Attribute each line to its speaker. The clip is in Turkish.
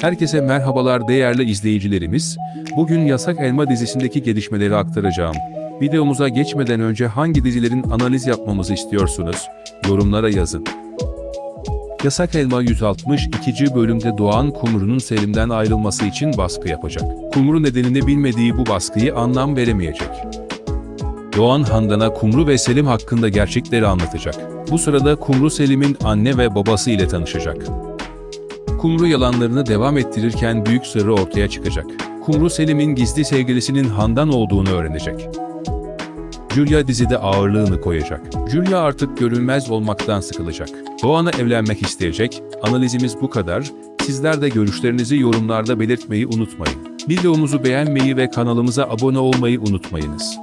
Speaker 1: Herkese merhabalar değerli izleyicilerimiz. Bugün Yasak Elma dizisindeki gelişmeleri aktaracağım. Videomuza geçmeden önce hangi dizilerin analiz yapmamızı istiyorsunuz? Yorumlara yazın. Yasak Elma 162. bölümde Doğan Kumru'nun Selim'den ayrılması için baskı yapacak. Kumru nedenini bilmediği bu baskıyı anlam veremeyecek. Doğan Handan'a Kumru ve Selim hakkında gerçekleri anlatacak. Bu sırada Kumru Selim'in anne ve babası ile tanışacak. Kumru yalanlarını devam ettirirken büyük sırrı ortaya çıkacak. Kumru Selim'in gizli sevgilisinin Handan olduğunu öğrenecek. Julia dizide ağırlığını koyacak. Julia artık görünmez olmaktan sıkılacak. Doğan'a evlenmek isteyecek. Analizimiz bu kadar. Sizler de görüşlerinizi yorumlarda belirtmeyi unutmayın. Videomuzu beğenmeyi ve kanalımıza abone olmayı unutmayınız.